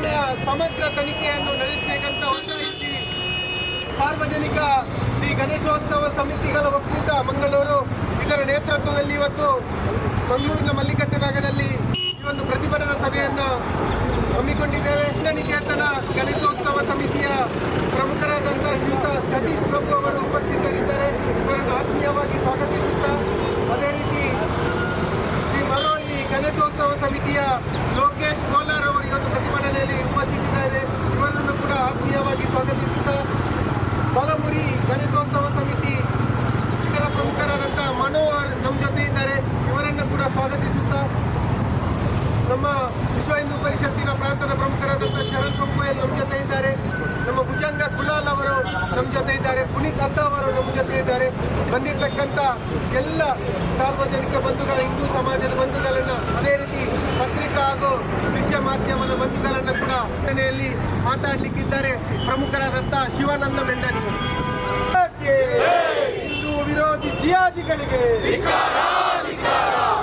ಘಟನೆಯ ಸಮಗ್ರ ತನಿಖೆಯನ್ನು ನಡೆಸಬೇಕಂತ ಒತ್ತಾಯಿಸಿ ಸಾರ್ವಜನಿಕ ಶ್ರೀ ಗಣೇಶೋತ್ಸವ ಸಮಿತಿಗಳ ಒಕ್ಕೂಟ ಮಂಗಳೂರು, ಇದರ ನೇತೃತ್ವದಲ್ಲಿ ಇವತ್ತು ಮಂಗಳೂರಿನ ಮಲ್ಲಿಕಟ್ಟೆ ಭಾಗದಲ್ಲಿ ಈ ಒಂದು ಪ್ರತಿಭಟನಾ ಸಭೆಯನ್ನು ಹಮ್ಮಿಕೊಂಡಿದ್ದೇವೆ. ನಿಕೇತನ ಗಣೇಶೋತ್ಸವ ಸಮಿತಿಯ ಪ್ರಮುಖರಾದಂಥ ಶ್ರೀಯುತ ಸತೀಶ್ ಪ್ರಭು ಅವರು ಉಪಸ್ಥಿತರಿದ್ದಾರೆ. ಇವರನ್ನು ಆತ್ಮೀಯವಾಗಿ ಸ್ವಾಗತಿಸುತ್ತಾ, ಅದೇ ರೀತಿ ಶ್ರೀ ಮರೋಳಿ ಗಣೇಶೋತ್ಸವ ಸಮಿತಿಯ ಲೋಕೇಶ್ ಕೋಲಾರ್ ಅವರು ಈ ಒಂದು ಪ್ರತಿಭಟನೆಯಲ್ಲಿ ಉಪಸ್ಥಿತರಿದ್ದಾರೆ ಇವರನ್ನು ಕೂಡ ಆತ್ಮೀಯವಾಗಿ ಸ್ವಾಗತಿಸುತ್ತಾ ಬಲಮುರಿ ಗಣೇಶೋತ್ಸವ ಸಮಿತಿ ಇದರ ಪ್ರಮುಖರಾದಂಥ ಮನೋಹರ್ ನಮ್ಮ ಜೊತೆ ಇದ್ದಾರೆ. ಇವರನ್ನು ಕೂಡ ಸ್ವಾಗತಿಸುತ್ತಾ ನಮ್ಮ ವಿಶ್ವ ಹಿಂದೂ ಪರಿಷತ್ತಿನ ಪ್ರಾಂತದ ಪ್ರಮುಖರಾದಂಥ ಶರಣ್ ಕುಮಾರ್ ನಮ್ಮ ಜೊತೆ ಇದ್ದಾರೆ. ನಮ್ಮ ಭುಜಂಗ ಕುಲಾಲ್ ಅವರು ನಮ್ಮ ಜೊತೆ ಇದ್ದಾರೆ. ಪುನೀತ್ ಅತ್ತ ಅವರು ನಮ್ಮ ಜೊತೆ ಇದ್ದಾರೆ. ಬಂದಿರತಕ್ಕಂಥ ಎಲ್ಲ ಸಾರ್ವಜನಿಕ ಬಂಧುಗಳ, ಹಿಂದೂ ಸಮಾಜದ ಬಂಧುಗಳನ್ನು ಅದೇ ರೀತಿ ಪತ್ರಿಕಾ ಹಾಗೂ ದೃಶ್ಯ ಮಾಧ್ಯಮದ ಬಂಧುಗಳನ್ನು ಕೂಡ ಮನೆಯಲ್ಲಿ ಮಾತಾಡಲಿಕ್ಕಿದ್ದಾರೆ. ಪ್ರಮುಖರಾದಂಥ ಶಿವಾನಂದ ಮೆಂಡನಿಗಳು ಹಿಂದೂ ವಿರೋಧಿ ಜಿಯಾದಿಗಳಿಗೆ.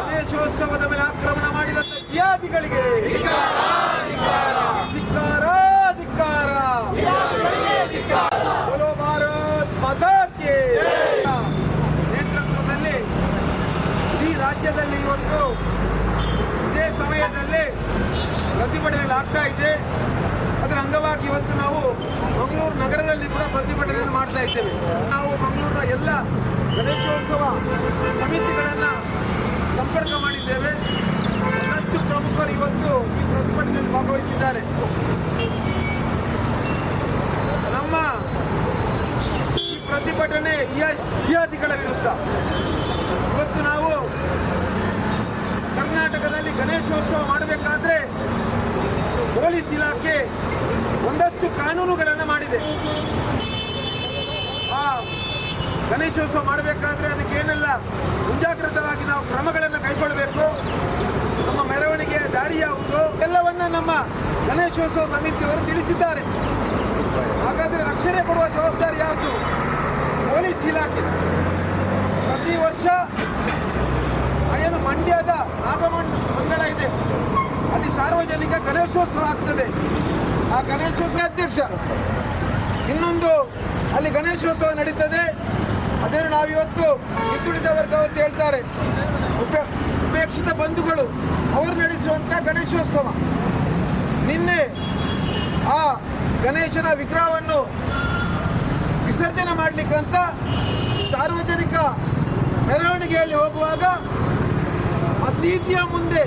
ಗಣೇಶೋತ್ಸವದ ಮೇಲೆ ಆಕ್ರಮಣ ಮಾಡಿದಂತ ಜಿಯಾದಿಗಳಿಗೆ ಧಿಕ್ಕಾರ ಧಿಕ್ಕಾರ ಬೋಲೋ ಭಾರತ್ ಮಾತಾ ಕಿ ನೇತೃತ್ವದಲ್ಲಿ ಈ ರಾಜ್ಯದಲ್ಲಿ ಇವತ್ತು ಇದೇ ಸಮಯದಲ್ಲಿ ಪ್ರತಿಭಟನೆಗಳು ಆಗ್ತಾ ಇದೆ. ಅದರ ಅಂಗವಾಗಿ ಇವತ್ತು ನಾವು ಮಂಗಳೂರು ನಗರದಲ್ಲಿ ಕೂಡ ಪ್ರತಿಭಟನೆಯನ್ನು ಮಾಡ್ತಾ ಇದ್ದೇವೆ. ನಾವು ಮಂಗಳೂರಿನ ಎಲ್ಲ ಗಣೇಶೋತ್ಸವ ಸಮಿತಿಗಳನ್ನು ಸಂಪರ್ಕ ಮಾಡಿದ್ದೇವೆ. ಒಂದಷ್ಟು ಪ್ರಮುಖರು ಇವತ್ತು ಈ ಪ್ರತಿಭಟನೆಯಲ್ಲಿ ಭಾಗವಹಿಸಿದ್ದಾರೆ. ನಮ್ಮ ಈ ಪ್ರತಿಭಟನೆ ಜಿಯಾದಿಗಳ ವಿರುದ್ಧ. ಇವತ್ತು ನಾವು ಕರ್ನಾಟಕದಲ್ಲಿ ಗಣೇಶೋತ್ಸವ ಮಾಡಬೇಕಾದ್ರೆ ಪೊಲೀಸ್ ಇಲಾಖೆ ಒಂದಷ್ಟು ಕಾನೂನುಗಳನ್ನು ಮಾಡಿದೆ. ಆ ಗಣೇಶೋತ್ಸವ ಮಾಡಬೇಕಾದ್ರೆ ಅದಕ್ಕೆ ಏನೆಲ್ಲ ಮುಂಜಾಗ್ರತವಾಗಿ ನಾವು ಕ್ರಮಗಳನ್ನು ಕೈಗೊಳ್ಳಬೇಕು. ನಮ್ಮ ಮೆರವಣಿಗೆ ದಾರಿ ಯಾವುದು ಎಲ್ಲವನ್ನ ನಮ್ಮ ಗಣೇಶೋತ್ಸವ ಸಮಿತಿಯವರು ತಿಳಿಸಿದ್ದಾರೆ. ಹಾಗಾದ್ರೆ ರಕ್ಷಣೆ ಕೊಡುವ ಜವಾಬ್ದಾರಿ ಯಾವುದು ಪೊಲೀಸ್ ಇಲಾಖೆ. ಪ್ರತಿ ವರ್ಷ ಏನು ಮಂಡ್ಯದ ನಾಗಮಂಡ ಮಂಗಳ ಇದೆ. ಅಲ್ಲಿ ಸಾರ್ವಜನಿಕ ಗಣೇಶೋತ್ಸವ ಆಗ್ತದೆ. ಆ ಗಣೇಶೋತ್ಸವ ಅಧ್ಯಕ್ಷ, ಇನ್ನೊಂದು ಅಲ್ಲಿ ಗಣೇಶೋತ್ಸವ ನಡೀತದೆ. ಅದನ್ನು ನಾವಿವತ್ತು ಹಿಂದುಳಿದ ವರ್ಗ ಅಂತ ಹೇಳ್ತಾರೆ. ಉಪ ಉಪೇಕ್ಷಿತ ಬಂಧುಗಳು ಅವರು ನಡೆಸುವಂಥ ಗಣೇಶೋತ್ಸವ. ನಿನ್ನೆ ಆ ಗಣೇಶನ ವಿಗ್ರಹವನ್ನು ವಿಸರ್ಜನೆ ಮಾಡಲಿಕ್ಕಂತ ಸಾರ್ವಜನಿಕ ಮೆರವಣಿಗೆಯಲ್ಲಿ ಹೋಗುವಾಗ ಮಸೀದಿಯ ಮುಂದೆ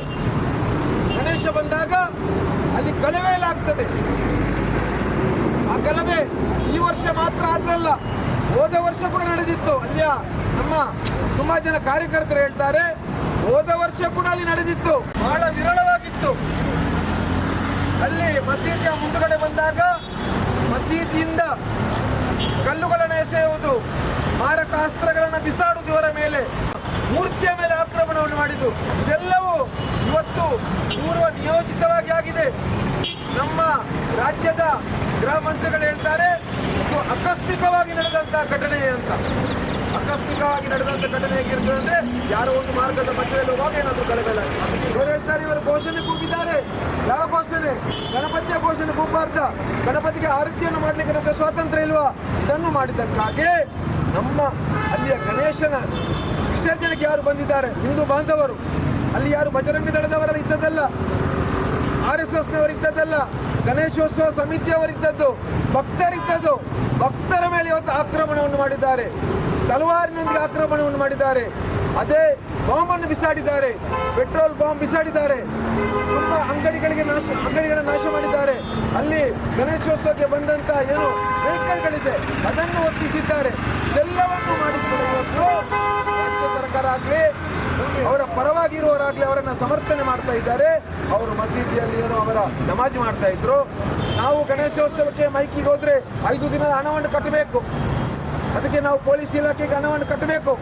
ಗಣೇಶ ಬಂದಾಗ ಅಲ್ಲಿ ಗಲಭೆಯಲ್ಲಾಗ್ತದೆ ಆ ಗಲಭೆ ಈ ವರ್ಷ ಮಾತ್ರ ಆದ್ರಲ್ಲ ಹೋದ ವರ್ಷ ಕೂಡ ನಡೆದಿತ್ತು. ಅಲ್ಲಿಯ ನಮ್ಮ ತುಂಬಾ ಜನ ಕಾರ್ಯಕರ್ತರು ಹೇಳ್ತಾರೆ ಹೋದ ವರ್ಷ ಕೂಡ ಅಲ್ಲಿ ನಡೆದಿತ್ತು. ಬಹಳ ವಿರಳವಾಗಿತ್ತು. ಅಲ್ಲಿ ಮಸೀದಿಯ ಮುಂದುಗಡೆ ಬಂದಾಗ ಮಸೀದಿಯಿಂದ ಕಲ್ಲುಗಳನ್ನು ಎಸೆಯುವುದು, ಮಾರಕ ಅಸ್ತ್ರಗಳನ್ನು ಬಿಸಾಡುವುದು ಇವರ ಮೇಲೆ, ಮೂರ್ತಿಯ ಮೇಲೆ ಆಕ್ರಮಣವನ್ನು ಮಾಡಿದ್ದು. ಇದೆಲ್ಲವೂ ಇವತ್ತು ಪೂರ್ವ ನಿಯೋಜಿತವಾಗಿ ಆಗಿದೆ. ನಮ್ಮ ರಾಜ್ಯದ ಗೃಹ ಮಂತ್ರಿಗಳು ಹೇಳ್ತಾರೆ, ಇದು ಆಕಸ್ಮಿಕವಾಗಿ ನಡೆದಂತಹ ಘಟನೆ ಅಂತ. ಆಕಸ್ಮಿಕವಾಗಿ ನಡೆದಂತ ಘಟನೆ ಹೇಗಿರ್ತದೆ ಅಂದ್ರೆ ಯಾರೋ ಒಂದು ಮಾರ್ಗದ ಮಧ್ಯದಲ್ಲಿ ಹೋಗುವಾಗ ಏನಾದ್ರು ಗಲಭೆಲ್ಲ ಇವರು ಹೇಳ್ತಾರೆ, ಇವರು ಘೋಷಣೆ ಕೂಗಿದ್ದಾರೆ. ಯಾವ ಘೋಷಣೆ? ಗಣಪತಿಯ ಘೋಷಣೆ ಕೂಗಬಾರ್ದ. ಗಣಪತಿಗೆ ಆರತಿಯನ್ನು ಮಾಡ್ಲಿಕ್ಕೆ ನಮಗೆ ಸ್ವಾತಂತ್ರ್ಯ ಇಲ್ವಾ? ಇದನ್ನು ಮಾಡಿದ್ದಕ್ಕಾಗಿ ನಮ್ಮ ಅಲ್ಲಿಯ ಗಣೇಶನ ವಿಸರ್ಜನೆಗೆ ಯಾರು ಬಂದಿದ್ದಾರೆ? ಹಿಂದೂ ಬಾಂಧವರು. ಅಲ್ಲಿ ಯಾರು ಬಜರಂಗ ದಳದವರಲ್ಲ ಇದ್ದದ್ದಲ್ಲ, ಆರ್ ಎಸ್ ಎಸ್ನವರು ಇದ್ದದ್ದಲ್ಲ, ಗಣೇಶೋತ್ಸವ ಸಮಿತಿಯವರಿದ್ದದ್ದು ಭಕ್ತರಿದ್ದದ್ದು, ಭಕ್ತರ ಮೇಲೆ ಇವತ್ತು ಆಕ್ರಮಣವನ್ನು ಮಾಡಿದ್ದಾರೆ. ತಲವಾರಿನೊಂದಿಗೆ ಆಕ್ರಮಣವನ್ನು ಮಾಡಿದ್ದಾರೆ. ಅದೇ ಬಾಂಬನ್ನು ಬಿಸಾಡಿದ್ದಾರೆ. Petrol bomb ಬಿಸಾಡಿದ್ದಾರೆ. ತುಂಬ ಅಂಗಡಿಗಳಿಗೆ ನಾಶ, ಅಂಗಡಿಗಳನ್ನು ನಾಶ ಮಾಡಿದ್ದಾರೆ. ಅಲ್ಲಿ ಗಣೇಶೋತ್ಸವಕ್ಕೆ ಬಂದಂತ ಏನು ವೆಹಿಕಲ್ಗಳಿದೆ, ಅದನ್ನು ಒತ್ತಿಸಿದ್ದಾರೆ. ಇದೆಲ್ಲವನ್ನು ಮಾಡಿಕೊಂಡು ರಾಜ್ಯ ಸರ್ಕಾರ ಆಗಲಿ, ಅವರ ಪರವಾಗಿರುವವರಾಗಲಿ ಅವರನ್ನ ಸಮರ್ಥನೆ ಮಾಡ್ತಾ ಇದ್ದಾರೆ. ಅವರು ಮಸೀದಿಯಲ್ಲಿ ಏನು ಅವರ ನಮಾಜ್ ಮಾಡ್ತಾ ಇದ್ರು. ನಾವು ಗಣೇಶೋತ್ಸವಕ್ಕೆ ಮೈಕಿಗೆ ಹೋದ್ರೆ ಐದು ದಿನದ ಹಣವನ್ನು ಕಟ್ಟಬೇಕು. ಅದಕ್ಕೆ ನಾವು ಪೊಲೀಸ್ ಇಲಾಖೆಗೆ ಹಣವನ್ನು ಕಟ್ಟಬೇಕು.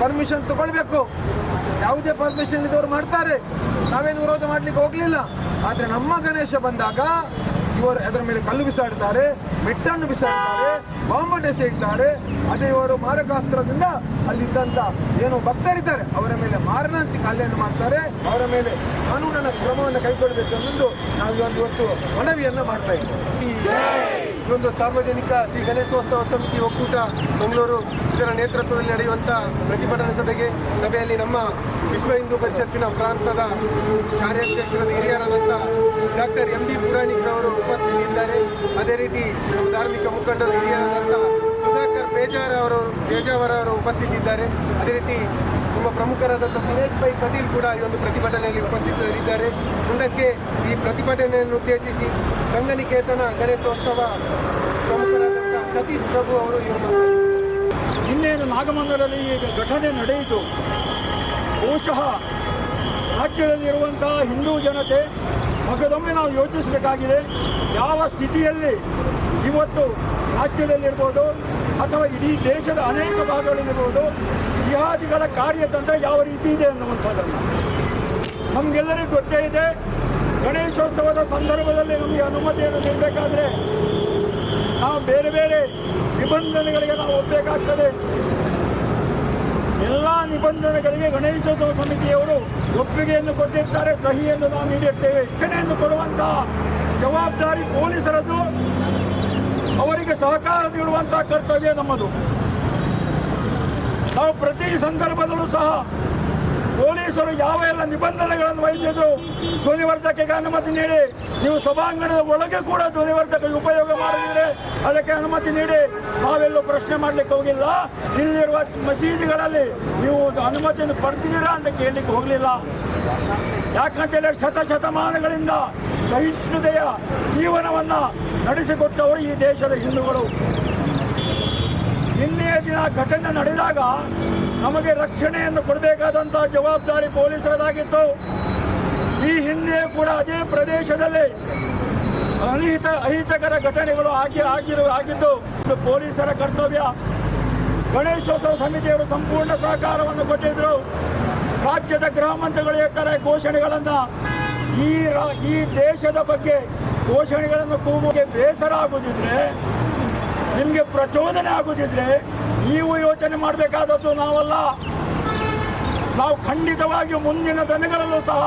ಪರ್ಮಿಷನ್ ತಗೊಳ್ಬೇಕು. ಯಾವುದೇ ಪರ್ಮಿಷನ್ ಇದ್ದವರು ಮಾಡ್ತಾರೆ. ನಾವೇನು ವಿರೋಧ ಮಾಡ್ಲಿಕ್ಕೆ ಹೋಗಲಿಲ್ಲ. ಆದರೆ ನಮ್ಮ ಗಣೇಶ ಬಂದಾಗ ಇವರು ಅದರ ಮೇಲೆ ಕಲ್ಲು ಬಿಸಾಡ್ತಾರೆ, ಮೆಟ್ಟನ್ನು ಬಿಸಾಡ್ತಾರೆ ಬಾಂಬನ್ನು ಎಸೆಯುತ್ತಾರೆ. ಅದೇ ಇವರು ಮಾರಕಾಸ್ತ್ರದಿಂದ ಅಲ್ಲಿದ್ದಂಥ ಏನು ಭಕ್ತರಿದ್ದಾರೆ. ಅವರ ಮೇಲೆ ಮಾರಣಾಂತಿಕ ಹಲ್ಲೆಯನ್ನು ಮಾಡ್ತಾರೆ. ಅವರ ಮೇಲೆ ಕಾನೂನನ್ನು ಕ್ರಮವನ್ನು ಕೈಗೊಳ್ಳಬೇಕು ಎಂದು ನಾವು ಇವತ್ತು ಮನವಿಯನ್ನ ಮಾಡ್ತಾ ಇದ್ದೇವೆ. ಒಂದು ಸಾರ್ವಜನಿಕ ಶ್ರೀ ಗಣೇಶೋತ್ಸವ ಸಮಿತಿ ಒಕ್ಕೂಟ ಮಂಗಳೂರು. ಇದರ ನೇತೃತ್ವದಲ್ಲಿ ನಡೆಯುವಂಥ ಪ್ರತಿಭಟನಾ ಸಭೆಗೆ, ಸಭೆಯಲ್ಲಿ ನಮ್ಮ ವಿಶ್ವ ಹಿಂದೂ ಪರಿಷತ್ತಿನ ಪ್ರಾಂತದ ಕಾರ್ಯಾಧ್ಯಕ್ಷರಾದ ಹಿರಿಯರಾದಂಥ ಡಾಕ್ಟರ್ ಎಂ ಡಿ ಪುರಾಣಿಕ್ರವರು ಉಪಸ್ಥಿತಿಯಿದ್ದಾರೆ ಅದೇ ರೀತಿ ಧಾರ್ಮಿಕ ಮುಖಂಡರು ಹಿರಿಯರಾದಂಥ ಸುಧಾಕರ್ ಬೇಜಾರ್ ಅವರು ಬೇಜಾವರ ಅವರು ಉಪಸ್ಥಿತಿದ್ದಾರೆ ಅದೇ ರೀತಿ ತುಂಬ ಪ್ರಮುಖರಾದಂಥ ದಿನೇಶ್ ಭಾಯ್ ಕಟೀಲ್ ಕೂಡ ಈ ಒಂದು ಪ್ರತಿಭಟನೆಯಲ್ಲಿ ಉಪಸ್ಥಿತರಿದ್ದಾರೆ. ಮುಂದಕ್ಕೆ ಈ ಪ್ರತಿಭಟನೆಯನ್ನು ಉದ್ದೇಶಿಸಿ ಸಂಘನಿಕೇತನ ಗಣೇಶೋತ್ಸವ ಪ್ರಮುಖರಾದಂಥ ಸತೀಶ್ ಪ್ರಭು ಅವರು ಒಂದು ಇನ್ನೇನು ನಾಗಮಂಗಲದಲ್ಲಿ ಘಟನೆ ನಡೆಯಿತು. ಬಹುಶಃ ರಾಜ್ಯದಲ್ಲಿರುವಂತಹ ಹಿಂದೂ ಜನತೆ ಮಗದೊಮ್ಮೆ ನಾವು ಯೋಚಿಸಬೇಕಾಗಿದೆ, ಯಾವ ಸ್ಥಿತಿಯಲ್ಲಿ ಇವತ್ತು ರಾಜ್ಯದಲ್ಲಿರ್ಬೋದು ಅಥವಾ ಇಡೀ ದೇಶದ ಅನೇಕ ಭಾಗಗಳಲ್ಲಿರ್ಬೋದು ಜಿಹಾದಿಗಳ ಕಾರ್ಯತಂತ್ರ ಯಾವ ರೀತಿ ಇದೆ ಅನ್ನುವಂಥದ್ದನ್ನು. ನಮಗೆಲ್ಲರಿಗೂ ಗೊತ್ತೇ ಇದೆ, ಗಣೇಶೋತ್ಸವದ ಸಂದರ್ಭದಲ್ಲಿ ನಮಗೆ ಅನುಮತಿಯನ್ನು ನೀಡಬೇಕಾದ್ರೆ ನಾವು ಬೇರೆ ಬೇರೆ ನಿಬಂಧನೆಗಳಿಗೆ ನಾವು ಒಪ್ಪಬೇಕಾಗ್ತದೆ ಎಲ್ಲ ನಿಬಂಧನೆಗಳಿಗೆ ಗಣೇಶೋತ್ಸವ ಸಮಿತಿಯವರು ಒಪ್ಪಿಗೆಯನ್ನು ಕೊಟ್ಟಿರ್ತಾರೆ, ಸಹಿಯನ್ನು ನಾವು ನೀಡಿರ್ತೇವೆ. ಕಡೆಯನ್ನು ಕೊಡುವಂತಹ ಜವಾಬ್ದಾರಿ ಪೊಲೀಸರದ್ದು, ಅವರಿಗೆ ಸಹಕಾರ ನೀಡುವಂತಹ ಕರ್ತವ್ಯ ನಮ್ಮದು. ನಾವು ಪ್ರತಿ ಸಂದರ್ಭದಲ್ಲೂ ಸಹ ಪೊಲೀಸರು ಯಾವ ಎಲ್ಲ ನಿಬಂಧನೆಗಳನ್ನು ವಹಿಸಿದ್ದು ಧ್ವನಿವರ್ಧಕಕ್ಕೆ ಅನುಮತಿ ನೀಡಿ, ನೀವು ಸಭಾಂಗಣದ ಒಳಗೆ ಕೂಡ ಧ್ವನಿವರ್ಧಕ ಉಪಯೋಗ ಮಾಡಿದರೆ ಅದಕ್ಕೆ ಅನುಮತಿ ನೀಡಿ, ನಾವೆಲ್ಲೂ ಪ್ರಶ್ನೆ ಮಾಡಲಿಕ್ಕೆ ಹೋಗಿಲ್ಲ. ಇಲ್ಲಿರುವ ಮಸೀದಿಗಳಲ್ಲಿ ನೀವು ಅನುಮತಿಯನ್ನು ಪಡೆದಿದ್ದೀರಾ ಅಂತ ಕೇಳಲಿಕ್ಕೆ ಹೋಗಲಿಲ್ಲ. ಯಾಕಂತೇಳಿ ಶತಶತಮಾನಗಳಿಂದ ಸಹಿಷ್ಣುತೆಯ ಜೀವನವನ್ನು ನಡೆಸಿಕೊಟ್ಟವರು ಈ ದೇಶದ ಹಿಂದೂಗಳು. ನಿನ್ನೆಯ ದಿನ ಘಟನೆ ನಡೆದಾಗ ನಮಗೆ ರಕ್ಷಣೆಯನ್ನು ಕೊಡಬೇಕಾದಂಥ ಜವಾಬ್ದಾರಿ ಪೊಲೀಸರದಾಗಿತ್ತು. ಈ ಹಿಂದೆ ಕೂಡ ಅದೇ ಪ್ರದೇಶದಲ್ಲಿ ಅನಿಹಿತ ಅಹಿತಕರ ಘಟನೆಗಳು ಆಗಿ ಆಗಿರು, ಆಗಿದ್ದು ಪೊಲೀಸರ ಕರ್ತವ್ಯ. ಗಣೇಶೋತ್ಸವ ಸಮಿತಿಯವರು ಸಂಪೂರ್ಣ ಸಹಕಾರವನ್ನು ಕೊಟ್ಟಿದ್ದರು ರಾಜ್ಯದ ಗೃಹ ಮಂತ್ರಿಗಳು ಹೇಳ್ತಾರೆ ಘೋಷಣೆಗಳನ್ನು ಈ ಈ ದೇಶದ ಬಗ್ಗೆ ಘೋಷಣೆಗಳನ್ನು ಕೂಗುಗೆ ಬೇಸರ ಆಗುದಿದ್ರೆ ನಿಮಗೆ ಪ್ರಚೋದನೆ ಆಗುದಿದ್ರೆ ನೀವು ಯೋಚನೆ ಮಾಡಬೇಕಾದದ್ದು ನಾವಲ್ಲ. ನಾವು ಖಂಡಿತವಾಗಿಯೂ ಮುಂದಿನ ದಿನಗಳಲ್ಲೂ ಸಹ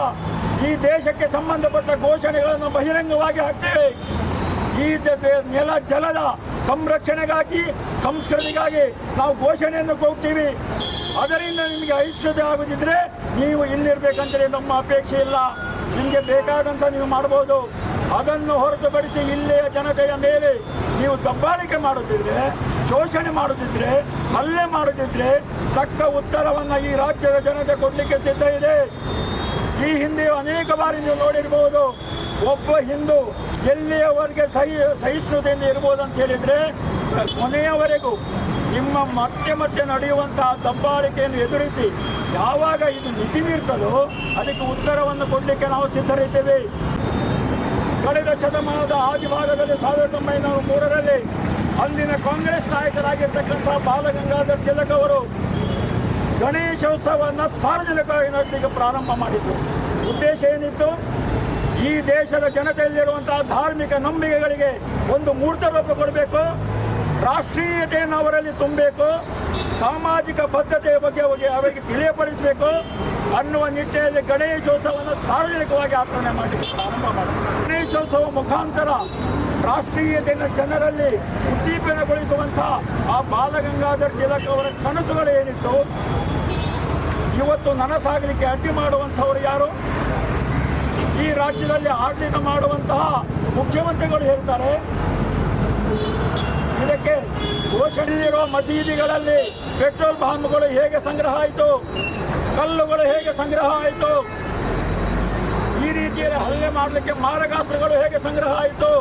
ಈ ದೇಶಕ್ಕೆ ಸಂಬಂಧಪಟ್ಟ ಘೋಷಣೆಗಳನ್ನು ಬಹಿರಂಗವಾಗಿ ಹಾಕ್ತೇವೆ. ಈ ನೆಲ, ಜಲದ ಸಂರಕ್ಷಣೆಗಾಗಿ ಸಂಸ್ಕೃತಿಗಾಗಿ ನಾವು ಘೋಷಣೆಯನ್ನು ಕೊಡ್ತೀವಿ. ಅದರಿಂದ ನಿಮಗೆ ಐಶ್ವರ್ಯ ಆಗುದಿದ್ರೆ ನೀವು ಇಲ್ಲಿರ್ಬೇಕಂತೇಳಿ ನಮ್ಮ ಅಪೇಕ್ಷೆ ಇಲ್ಲ. ನಿಮಗೆ ಬೇಕಾದಂಥ ನೀವು ಮಾಡ್ಬೋದು. ಅದನ್ನು ಹೊರತುಪಡಿಸಿ ಇಲ್ಲಿಯ ಜನತೆಯ ಮೇಲೆ ನೀವು ದಬ್ಬಾಳಿಕೆ ಮಾಡುತ್ತಿದ್ರೆ, ಶೋಷಣೆ ಮಾಡುತ್ತಿದ್ರೆ, ಹಲ್ಲೆ ಮಾಡುತ್ತಿದ್ರೆ ತಕ್ಕ ಉತ್ತರವನ್ನು ಈ ರಾಜ್ಯದ ಜನತೆ ಕೊಡಲಿಕ್ಕೆ ಸಿದ್ಧ ಇದೆ. ಈ ಹಿಂದೆ ಅನೇಕ ಬಾರಿ ನೀವು ನೋಡಿರ್ಬೋದು, ಒಬ್ಬ ಹಿಂದೂ ಎಲ್ಲಿಯವರೆಗೆ ಸಹಿ, ಸಹಿಷ್ಣುತೆಯಿಂದ ಇರ್ಬೋದು ಅಂತ ಹೇಳಿದರೆ, ಕೊನೆಯವರೆಗೂ ನಿಮ್ಮ ಮತ್ತೆ ಮತ್ತೆ ನಡೆಯುವಂತಹ ದಬ್ಬಾಳಿಕೆಯನ್ನು ಎದುರಿಸಿ ಯಾವಾಗ ಇದು ಮಿತಿ ಮೀರ್ತದೋ ಅದಕ್ಕೆ ಉತ್ತರವನ್ನು ಕೊಡಲಿಕ್ಕೆ ನಾವು ಸಿದ್ಧರಿದ್ದೇವೆ. ಕಳೆದ ಶತಮಾನದ ಆದಿಭಾಗದಲ್ಲಿ ಸಾವಿರದ ಒಂಬೈನೂರ ಮೂರರಲ್ಲಿ ಅಂದಿನ ಕಾಂಗ್ರೆಸ್ ನಾಯಕರಾಗಿರ್ತಕ್ಕಂಥ ಬಾಲಗಂಗಾಧರ್ ತಿಲಕ್ ಅವರು ಗಣೇಶೋತ್ಸವವನ್ನು ಸಾರ್ವಜನಿಕವಾಗಿ ನಡೆಸಲಿಕ್ಕೆ ಪ್ರಾರಂಭ ಮಾಡಿದ್ದು ಉದ್ದೇಶ ಏನಿತ್ತು? ಈ ದೇಶದ ಜನತೆಯಲ್ಲಿರುವಂತಹ ಧಾರ್ಮಿಕ ನಂಬಿಕೆಗಳಿಗೆ ಒಂದು ಮೂರ್ತ ರೂಪ ಕೊಡಬೇಕು. ರಾಷ್ಟ್ರೀಯತೆಯನ್ನು ಅವರಲ್ಲಿ ತುಂಬಬೇಕು. ಸಾಮಾಜಿಕ ಬದ್ಧತೆಯ ಬಗ್ಗೆ ಅವರಿಗೆ ತಿಳಿಯಪಡಿಸಬೇಕು ಅನ್ನುವ ನಿಟ್ಟಿನಲ್ಲಿ ಗಣೇಶೋತ್ಸವವನ್ನು ಸಾರ್ವಜನಿಕವಾಗಿ ಆಚರಣೆ ಮಾಡಲಿಕ್ಕೆ ಪ್ರಾರಂಭ ಮಾಡಿದರು. ಗಣೇಶೋತ್ಸವ ಮುಖಾಂತರ ರಾಷ್ಟ್ರೀಯತೆಯನ್ನು ಜನರಲ್ಲಿ ಉದ್ದೀಪನಗೊಳಿಸುವಂತಹ ಆ ಬಾಲಗಂಗಾಧರ್ ತಿಲಕ್ ಅವರ ಕನಸುಗಳು ಏನಿತ್ತು? ಇವತ್ತು ನನಸಾಗಲಿಕ್ಕೆ ಅಡ್ಡಿ ಮಾಡುವಂಥವರು ಯಾರು? ಈ ರಾಜ್ಯದಲ್ಲಿ ಆಡಳಿತ ಮಾಡುವಂತಹ ಮುಖ್ಯಮಂತ್ರಿಗಳು ಹೇಳ್ತಾರೆ. ಇದಕ್ಕೆ ಘೋಷಣೆಯಿರುವ ಮಸೀದಿಗಳಲ್ಲಿ ಪೆಟ್ರೋಲ್ ಬಾಂಬ್ಗಳು ಹೇಗೆ ಸಂಗ್ರಹ ಆಯಿತು? ಕಲ್ಲುಗಳು ಹೇಗೆ ಸಂಗ್ರಹ ಆಯಿತು? ಈ ರೀತಿಯಲ್ಲಿ ಹಲ್ಲೆ ಮಾಡಲಿಕ್ಕೆ ಮಾರಕಾಸ್ತ್ರಗಳು ಹೇಗೆ ಸಂಗ್ರಹ ಆಯಿತು?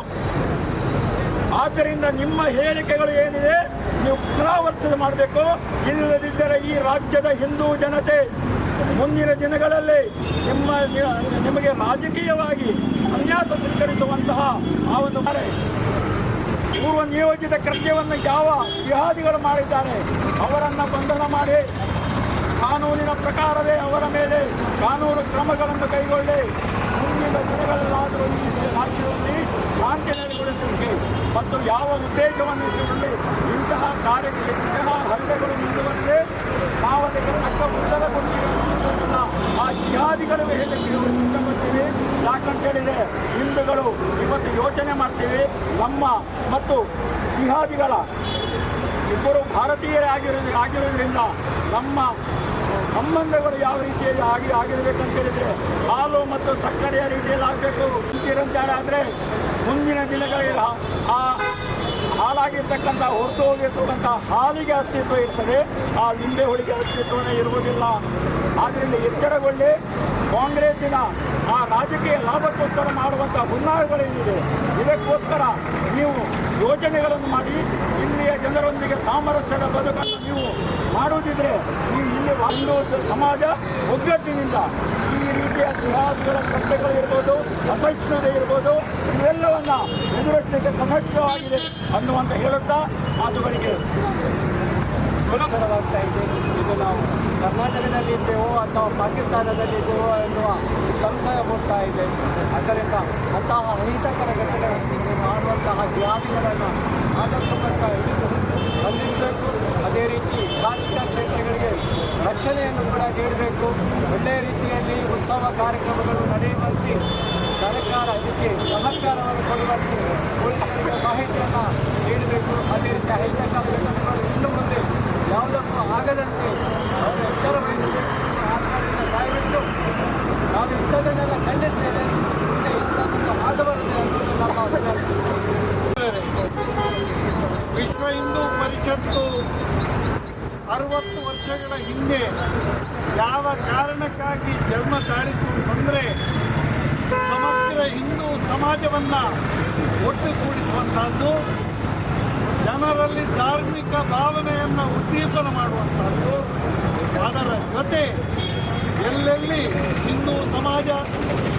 ಆದ್ದರಿಂದ ನಿಮ್ಮ ಹೇಳಿಕೆಗಳು ಏನಿದೆ, ನೀವು ಪುನರಾವರ್ತನೆ ಮಾಡಬೇಕು. ಇಲ್ಲದಿದ್ದರೆ ಈ ರಾಜ್ಯದ ಹಿಂದೂ ಜನತೆ ಮುಂದಿನ ದಿನಗಳಲ್ಲಿ ನಿಮ್ಮ, ನಿಮಗೆ ರಾಜಕೀಯವಾಗಿ ಸನ್ಯಾಸ ಸ್ವೀಕರಿಸುವಂತಹ ಆ ಒಂದು ಪೂರ್ವ ನಿಯೋಜಿತ ಕೃತ್ಯವನ್ನು ಯಾವ ಜಿಹಾದಿಗಳು ಮಾಡಿದ್ದಾರೆ, ಅವರನ್ನು ಬಂಧನ ಮಾಡಿ, ಕಾನೂನಿನ ಪ್ರಕಾರವೇ ಅವರ ಮೇಲೆ ಕಾನೂನು ಕ್ರಮಗಳನ್ನು ಕೈಗೊಳ್ಳಿ. ಮುಂದಿನ ದಿನಗಳಲ್ಲಾದರೂ ಈ ರಾಜ್ಯದಲ್ಲಿ ಶಾಂತಿ ನೆಲೆಗೊಳಿಸಲಿಕ್ಕೆ ಮತ್ತು ಯಾವ ಉದ್ದೇಶವನ್ನು ಇಟ್ಟುಕೊಂಡು ಇಂತಹ ಕಾರ್ಯಕ್ಕೆ ಇಂತಹ ಹಲ್ಲೆಗಳು ಮುಂದುವರೆದೇ ನಾವು ಅದಕ್ಕೆ ತಕ್ಕ ಉತ್ತರ ಆ ಜಿಹಾದಿಗಳು ಹೇಳಲಿಕ್ಕೆ ಇಷ್ಟಪಡ್ತೀವಿ ಯಾಕಂತ ಹೇಳಿದರೆ ಹಿಂದೂಗಳು ಯೋಚನೆ ಮಾಡ್ತೀವಿ. ನಮ್ಮ ಮತ್ತು ಜಿಹಾದಿಗಳ ಇಬ್ಬರು ಭಾರತೀಯರೇ ಆಗಿರೋದು ಆಗಿರೋದ್ರಿಂದ ನಮ್ಮ ಸಂಬಂಧಗಳು ಯಾವ ರೀತಿಯಲ್ಲಿ ಆಗಿ ಆಗಿರಬೇಕಂತ ಹೇಳಿದರೆ ಹಾಲು ಮತ್ತು ಸಕ್ಕರೆಯ ರೀತಿಯಲ್ಲಿ ಆಗಬೇಕು. ಅಂತಿರಂತಾರೆ ಆದರೆ ಮುಂದಿನ ದಿನಗಳಲ್ಲಿ ಆ- ಆ ಹಾಲಾಗಿರ್ತಕ್ಕಂಥ ಹೊರತು ಹೋಗಿರ್ತಕ್ಕಂಥ ಹಾಲಿಗೆ ಅಸ್ತಿತ್ವ ಇರ್ತದೆ. ಆ ಲಿಂಬೆ ಹೋಳಿಗೆ ಅಸ್ತಿತ್ವನೇ ಇರುವುದಿಲ್ಲ. ಆದ್ದರಿಂದ ಎಚ್ಚರಗೊಳ್ಳಿ. ಕಾಂಗ್ರೆಸ್ಸಿನ ಆ ರಾಜಕೀಯ ಲಾಭಕ್ಕೋಸ್ಕರ ಮಾಡುವಂಥ ಹುನ್ನಾರಗಳೇನಿದೆ, ಇದಕ್ಕೋಸ್ಕರ ನೀವು ಯೋಜನೆಗಳನ್ನು ಮಾಡಿ, ಇಲ್ಲಿಯ ಜನರೊಂದಿಗೆ ಸಾಮರಸ್ಯದ ಬದುಕನ್ನು ನೀವು ಮಾಡುವುದಿದ್ರೆ ನೀವು ಇಲ್ಲಿ ಒಂದು ಸಮಾಜ ಒಗ್ಗಟ್ಟಿನಿಂದ ಈ ರೀತಿಯ ಜಿಹಾದ್ಗಳ ಸ್ಪರ್ಧೆಗಳು ಇರ್ಬೋದು, ಅಸಹಿಷ್ಣುತೆ ಇರ್ಬೋದು, ಇವೆಲ್ಲವನ್ನ ಎದುರಿಸಲಿಕ್ಕೆ ಸಮರ್ಥವಾಗಿದೆ ಅನ್ನುವಂತ ಹೇಳುತ್ತಾ ಮಾತುಗಳಿಗೆ ಪರಿಸರವಾಗ್ತಾ ಇದೆ ಇದು ನಾವು ಕರ್ನಾಟಕದಲ್ಲಿದ್ದೇವೋ ಅಥವಾ ಪಾಕಿಸ್ತಾನದಲ್ಲಿದ್ದೇವೋ ಎನ್ನುವ ಸಂಶಯ ಮೂಡ್ತಾ ಇದೆ. ಆದ್ದರಿಂದ ಅಂತಹ ಅಹಿತಕರ ಘಟನೆಗಳನ್ನು ಮಾಡುವಂತಹ ಜಿಹಾದಿಗಳನ್ನು ಆದಷ್ಟು ತನಕ ಹಿಡಿದು ಬಂಧಿಸಬೇಕು. ಅದೇ ರೀತಿ ಕಾರ್ಮಿಕ ಕ್ಷೇತ್ರಗಳಿಗೆ ರಕ್ಷಣೆಯನ್ನು ಕೂಡ ನೀಡಬೇಕು. ಒಳ್ಳೆಯ ರೀತಿಯಲ್ಲಿ ಉತ್ಸವ ಕಾರ್ಯಕ್ರಮಗಳು ನಡೆಯುವಂತೆ ಸರ್ಕಾರ ಅದಕ್ಕೆ ಸಹಕಾರವನ್ನು ಕೊಡುವಂತೆ ಪೊಲೀಸರಿಗೆ ಮಾಹಿತಿಯನ್ನು ನೀಡಬೇಕು. ಅದೇ ರೀತಿ ಅಹಿತಕರ ಯಾವುದಕ್ಕೂ ಆಗದಂತೆ ಅವರು ಎಚ್ಚರ ವಹಿಸಬೇಕು. ದಯವಿಟ್ಟು ನಾವು ಇಂಥದ್ದನ್ನೆಲ್ಲ ಖಂಡಿಸ್ತೇನೆ ಮುಂದೆ ಇಂಥದ್ದು ಆಗಬಾರದು ಅನ್ನೋದು ನಮ್ಮ ವಿಶ್ವ ಹಿಂದೂ ಪರಿಷತ್ತು ಅರವತ್ತು ವರ್ಷಗಳ ಹಿಂದೆ ಯಾವ ಕಾರಣಕ್ಕಾಗಿ ಜನ್ಮ ತಾಳಿತು ಅಂದರೆ ಸಮಗ್ರ ಹಿಂದೂ ಸಮಾಜವನ್ನು ಒಟ್ಟುಗೂಡಿಸುವಂಥದ್ದು ಜನರಲ್ಲಿ ಧಾರ್ಮಿಕ ಭಾವನೆಯನ್ನು ಉದ್ದೀಪನ ಮಾಡುವಂಥದ್ದು ಅದರ ಜೊತೆ ಎಲ್ಲೆಲ್ಲಿ ಹಿಂದೂ ಸಮಾಜ,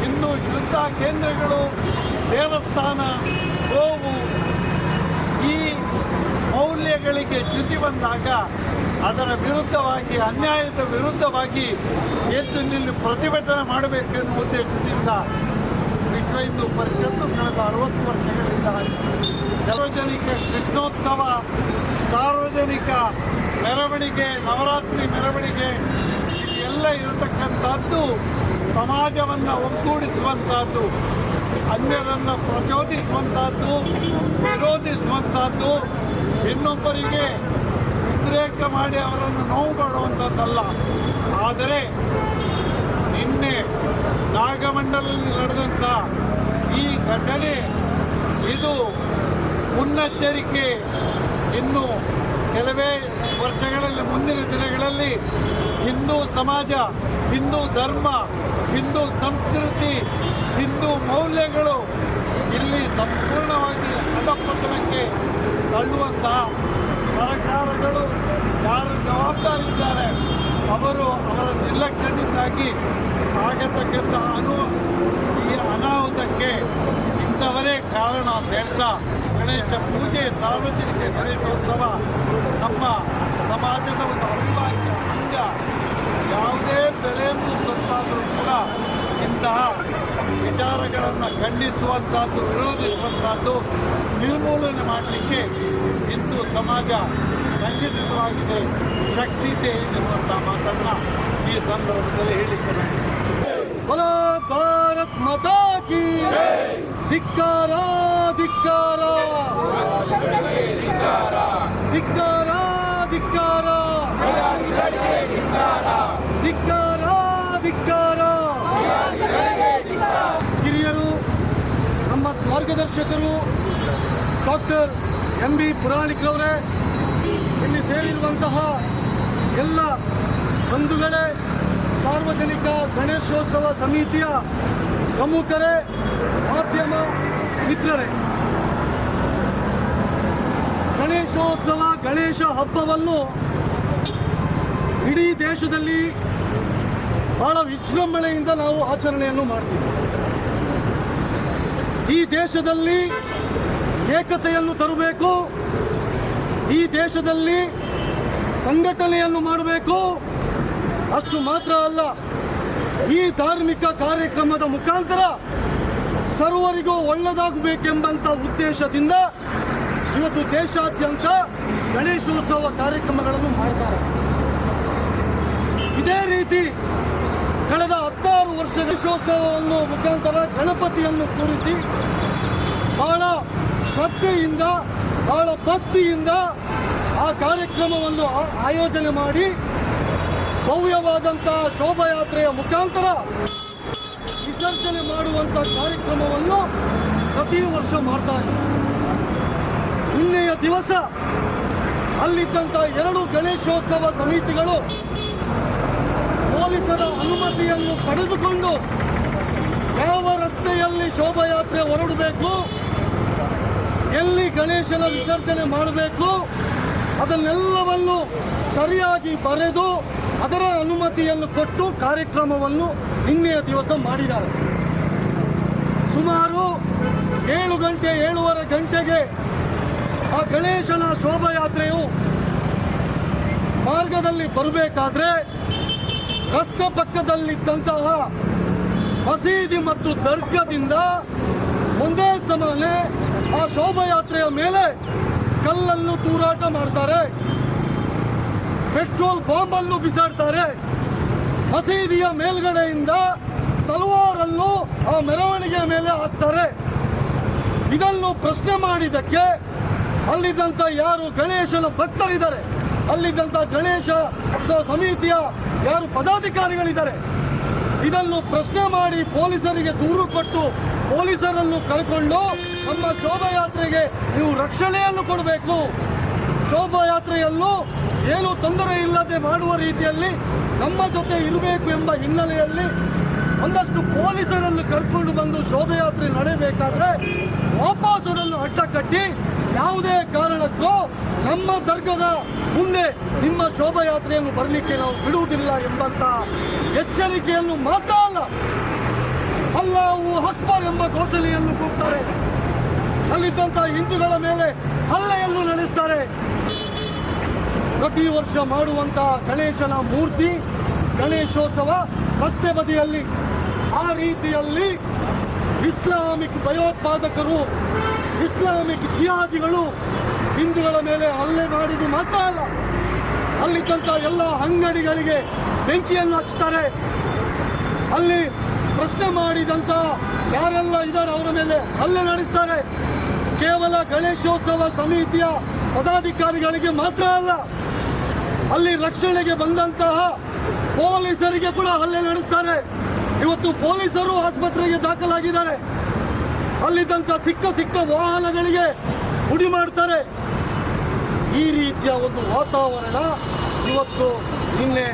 ಹಿಂದೂ ಶ್ರದ್ಧಾ ಕೇಂದ್ರಗಳು, ದೇವಸ್ಥಾನ, ಗೋವು ಈ ಮೌಲ್ಯಗಳಿಗೆ ಚ್ಯುತಿ ಬಂದಾಗ ಅದರ ವಿರುದ್ಧವಾಗಿ, ಅನ್ಯಾಯದ ವಿರುದ್ಧವಾಗಿ ಎದ್ದು ನಿಲ್ಲಿ ಪ್ರತಿಭಟನೆ ಮಾಡಬೇಕೆನ್ನುವ ಉದ್ದೇಶದಿಂದ ವಿಶ್ವ ಹಿಂದೂ ಪರಿಷತ್ತು ಕಳೆದ ಅರವತ್ತು ವರ್ಷಗಳಿಂದ ಸಾರ್ವಜನಿಕ ಕೃಷ್ಣೋತ್ಸವ ಸಾರ್ವಜನಿಕ ಮೆರವಣಿಗೆ, ನವರಾತ್ರಿ ಮೆರವಣಿಗೆ ಇದೆಲ್ಲ ಇರತಕ್ಕಂಥದ್ದು ಸಮಾಜವನ್ನು ಒಗ್ಗೂಡಿಸುವಂಥದ್ದು, ಅನ್ಯರನ್ನು ಪ್ರಚೋದಿಸುವಂಥದ್ದು, ವಿರೋಧಿಸುವಂಥದ್ದು, ಇನ್ನೊಬ್ಬರಿಗೆ ಉದ್ರೇಕ ಮಾಡಿ ಅವರನ್ನು ನೋವು ಮಾಡುವಂಥದ್ದಲ್ಲ. ಆದರೆ ನಿನ್ನೆ ನಾಗಮಂಡಲದಲ್ಲಿ ನಡೆದಂಥ ಈ ಘಟನೆ, ಇದು ಮುನ್ನೆಚ್ಚರಿಕೆ. ಇನ್ನು ಕೆಲವೇ ವರ್ಷಗಳಲ್ಲಿ, ಮುಂದಿನ ದಿನಗಳಲ್ಲಿ ಹಿಂದೂ ಸಮಾಜ, ಹಿಂದೂ ಧರ್ಮ, ಹಿಂದೂ ಸಂಸ್ಕೃತಿ, ಹಿಂದೂ ಮೌಲ್ಯಗಳು ಇಲ್ಲಿ ಸಂಪೂರ್ಣವಾಗಿ ಅಡಪಟ್ಟಣಕ್ಕೆ ತಳ್ಳುವಂತಹ ಸರ್ಕಾರಗಳು ಯಾರು ಜವಾಬ್ದಾರಿದ್ದಾರೆ ಅವರು ಅವರ ನಿರ್ಲಕ್ಷ್ಯದಿಂದಾಗಿ ಆಗತಕ್ಕಂಥ ಅನು, ಈ ಅನಾಹುತಕ್ಕೆ ಇಂಥವರೇ ಕಾರಣ ಅಂತ ಹೇಳ್ತಾ ಗಣೇಶ ಪೂಜೆ ಸಾರ್ವಜನಿಕ ಗಣೇಶೋತ್ಸವ ನಮ್ಮ ಸಮಾಜದ ಒಂದು ಅವಿಭಾಜ್ಯ ಅಂಗ. ಯಾವುದೇ ಬೆಲೆಯನ್ನು ಸೊತ್ತಾದರೂ ಕೂಡ ಇಂತಹ ವಿಚಾರಗಳನ್ನು ಖಂಡಿಸುವಂಥದ್ದು ವಿರೋಧಿಸುವಂಥದ್ದು ನಿರ್ಮೂಲನೆ ಮಾಡಲಿಕ್ಕೆ ಹಿಂದೂ ಸಮಾಜ ಕೇಂದ್ರಿತವಾಗಿದೆ ಶಕ್ತಿ ಇದೆ ಎನ್ನುವಂಥ ಮಾತನ್ನು ಈ ಸಂದರ್ಭದಲ್ಲಿ ಹೇಳಿದ್ದೇನೆ. ಬಲೋ ಭಾರತ್ ಮತಾ ಕಿ ಧಿಕ್ಕಾರ ಧಿಕ್ಕಾರ. ಧಿಕ್ಕಾರ ಧಿಕ್ಕಾರ. ಧಿಕ್ಕಾರ ಧಿಕ್ಕಾರ. ಹಿರಿಯರು, ನಮ್ಮ ಮಾರ್ಗದರ್ಶಕರು ಡಾಕ್ಟರ್ ಎಂ ಬಿ ಪುರಾಣಿಕ್ರವರೇ ಇಲ್ಲಿ ಸೇರಿರುವಂತಹ ಎಲ್ಲ ಬಂಧುಗಳೇ, ಸಾರ್ವಜನಿಕ ಗಣೇಶೋತ್ಸವ ಸಮಿತಿಯ ಪ್ರಮುಖರೇ, ಮಾಧ್ಯಮ ಮಿತ್ರರೇ. ಗಣೇಶೋತ್ಸವ, ಗಣೇಶ ಹಬ್ಬವನ್ನು ಇಡೀ ದೇಶದಲ್ಲಿ ಬಹಳ ವಿಜೃಂಭಣೆಯಿಂದ ನಾವು ಆಚರಣೆಯನ್ನು ಮಾಡ್ತೀವಿ. ಈ ದೇಶದಲ್ಲಿ ಏಕತೆಯನ್ನು ತರಬೇಕು ಈ ದೇಶದಲ್ಲಿ ಸಂಘಟನೆಯನ್ನು ಮಾಡಬೇಕು. ಅಷ್ಟು ಮಾತ್ರ ಅಲ್ಲ, ಈ ಧಾರ್ಮಿಕ ಕಾರ್ಯಕ್ರಮದ ಮುಖಾಂತರ ಸರ್ವರಿಗೂ ಒಳ್ಳೆಯದಾಗಬೇಕೆಂಬಂಥ ಉದ್ದೇಶದಿಂದ ಇವತ್ತು ದೇಶಾದ್ಯಂತ ಗಣೇಶೋತ್ಸವ ಕಾರ್ಯಕ್ರಮಗಳನ್ನು ಮಾಡ್ತಾರೆ. ಇದೇ ರೀತಿ ಕಳೆದ ಹತ್ತಾರು ವರ್ಷ ಗಣೇಶೋತ್ಸವವನ್ನು ಮುಖಾಂತರ ಗಣಪತಿಯನ್ನು ಕೂರಿಸಿ ಬಹಳ ಶ್ರದ್ಧೆಯಿಂದ ಬಹಳ ಭಕ್ತಿಯಿಂದ ಆ ಕಾರ್ಯಕ್ರಮವನ್ನು ಆಯೋಜನೆ ಮಾಡಿ ಭವ್ಯವಾದಂತಹ ಶೋಭಾಯಾತ್ರೆಯ ಮುಖಾಂತರ ವಿಸರ್ಜನೆ ಮಾಡುವಂಥ ಕಾರ್ಯಕ್ರಮವನ್ನು ಪ್ರತಿ ವರ್ಷ ಮಾಡ್ತಾರೆ ನಿನ್ನೆಯ ದಿವಸ ಅಲ್ಲಿದ್ದಂಥ ಎರಡು ಗಣೇಶೋತ್ಸವ ಸಮಿತಿಗಳು ಪೊಲೀಸರ ಅನುಮತಿಯನ್ನು ಪಡೆದುಕೊಂಡು ಯಾವ ರಸ್ತೆಯಲ್ಲಿ ಶೋಭಾಯಾತ್ರೆ ಹೊರಡಬೇಕು ಎಲ್ಲಿ ಗಣೇಶನ ವಿಸರ್ಜನೆ ಮಾಡಬೇಕು, ಅದನ್ನೆಲ್ಲವನ್ನು ಸರಿಯಾಗಿ ಬರೆದು ಅದರ ಅನುಮತಿಯನ್ನು ಕೊಟ್ಟು ಕಾರ್ಯಕ್ರಮವನ್ನು ನಿನ್ನೆಯ ದಿವಸ ಮಾಡಿದ್ದಾರೆ. ಸುಮಾರು ಏಳು ಗಂಟೆ, ಏಳುವರೆ ಗಂಟೆಗೆ ಆ ಗಣೇಶನ ಶೋಭಾಯಾತ್ರೆಯು ಮಾರ್ಗದಲ್ಲಿ ಬರಬೇಕಾದ್ರೆ ರಸ್ತೆ ಪಕ್ಕದಲ್ಲಿದ್ದಂತಹ ಮಸೀದಿ ಮತ್ತು ದರ್ಗದಿಂದ ಒಂದೇ ಸಮಾನೆ ಆ ಶೋಭಾಯಾತ್ರೆಯ ಮೇಲೆ ಕಲ್ಲನ್ನು ತೂರಾಟ ಮಾಡ್ತಾರೆ. ಪೆಟ್ರೋಲ್ ಬಾಂಬನ್ನು ಬಿಸಾಡ್ತಾರೆ. ಮಸೀದಿಯ ಮೇಲ್ಗಡೆಯಿಂದ ತಲವಾರನ್ನು ಆ ಮೆರವಣಿಗೆಯ ಮೇಲೆ ಹಾಕ್ತಾರೆ. ಇದನ್ನು ಪ್ರಶ್ನೆ ಮಾಡಿದ್ದಕ್ಕೆ ಅಲ್ಲಿದ್ದಂಥ ಯಾರು ಗಣೇಶನ ಭಕ್ತರಿದ್ದಾರೆ? ಅಲ್ಲಿದ್ದಂಥ ಗಣೇಶ ಸಮಿತಿಯ ಯಾರು ಪದಾಧಿಕಾರಿಗಳಿದ್ದಾರೆ? ಇದನ್ನು ಪ್ರಶ್ನೆ ಮಾಡಿ ಪೊಲೀಸರಿಗೆ ದೂರು ಕೊಟ್ಟು ಪೊಲೀಸರನ್ನು ಕರ್ಕೊಂಡು ನಮ್ಮ ಶೋಭಾಯಾತ್ರೆಗೆ ನೀವು ರಕ್ಷಣೆಯನ್ನು ಕೊಡಬೇಕು. ಶೋಭಾಯಾತ್ರೆಯನ್ನು ಏನು ತೊಂದರೆ ಇಲ್ಲದೆ ಮಾಡುವ ರೀತಿಯಲ್ಲಿ ನಮ್ಮ ಜೊತೆ ಇರಬೇಕು ಎಂಬ ಹಿನ್ನೆಲೆಯಲ್ಲಿ ಒಂದಷ್ಟು ಪೊಲೀಸರನ್ನು ಕರ್ಕೊಂಡು ಬಂದು ಶೋಭಾಯಾತ್ರೆ ನಡೆಯಬೇಕಾದ್ರೆ ವಾಪಸ್ ಅದನ್ನು ಅಡ್ಡ ಕಟ್ಟಿ ಯಾವುದೇ ಕಾರಣಕ್ಕೂ ನಮ್ಮ ದರ್ಗದ ಮುಂದೆ ನಿಮ್ಮ ಶೋಭಾಯಾತ್ರೆಯನ್ನು ಬರಲಿಕ್ಕೆ ನಾವು ಬಿಡುವುದಿಲ್ಲ ಎಂಬಂತ ಎಚ್ಚರಿಕೆಯನ್ನು ಮಾತ್ರ ಅಲ್ಲ ಅಲ್ಲಾವು ಅಕ್ಬರ್ ಎಂಬ ಘೋಷಣೆಯನ್ನು ಕೂಗ್ತಾರೆ ಅಲ್ಲಿದ್ದಂಥ ಹಿಂದೂಗಳ ಮೇಲೆ ಹಲ್ಲೆಯನ್ನು ನಡೆಸ್ತಾರೆ. ಪ್ರತಿ ವರ್ಷ ಮಾಡುವಂತಹ ಗಣೇಶನ ಮೂರ್ತಿ, ಗಣೇಶೋತ್ಸವ ರಸ್ತೆ ಬದಿಯಲ್ಲಿ. ಆ ರೀತಿಯಲ್ಲಿ ಇಸ್ಲಾಮಿಕ್ ಭಯೋತ್ಪಾದಕರು, ಇಸ್ಲಾಮಿಕ್ ಜಿಹಾದಿಗಳು ಹಿಂದೂಗಳ ಮೇಲೆ ಹಲ್ಲೆ ಮಾಡಿದ್ದು ಮಾತ್ರ ಅಲ್ಲ. ಅಲ್ಲಿದ್ದಂಥ ಎಲ್ಲ ಅಂಗಡಿಗಳಿಗೆ ಬೆಂಕಿಯನ್ನು ಹಚ್ತಾರೆ ಅಲ್ಲಿ ಪ್ರಶ್ನೆ ಮಾಡಿದಂತ ಯಾರೆಲ್ಲ ಇದ್ದಾರೆ ಅವರ ಮೇಲೆ ಹಲ್ಲೆ ನಡೆಸ್ತಾರೆ. ಕೇವಲ ಗಣೇಶೋತ್ಸವ ಸಮಿತಿಯ ಪದಾಧಿಕಾರಿಗಳಿಗೆ ಮಾತ್ರ ಅಲ್ಲ, ಅಲ್ಲಿ ರಕ್ಷಣೆಗೆ ಬಂದಂತಹ ಪೊಲೀಸರಿಗೆ ಕೂಡ ಹಲ್ಲೆ ನಡೆಸ್ತಾರೆ. ಇವತ್ತು ಪೊಲೀಸರು ಆಸ್ಪತ್ರೆಗೆ ದಾಖಲಾಗಿದ್ದಾರೆ. ಅಲ್ಲಿದ್ದಂಥ ಸಿಕ್ಕ ಸಿಕ್ಕ ವಾಹನಗಳಿಗೆ ಪುಡಿ ಮಾಡ್ತಾರೆ. ಈ ರೀತಿಯ ಒಂದು ವಾತಾವರಣ ಇವತ್ತು ನಿನ್ನೆ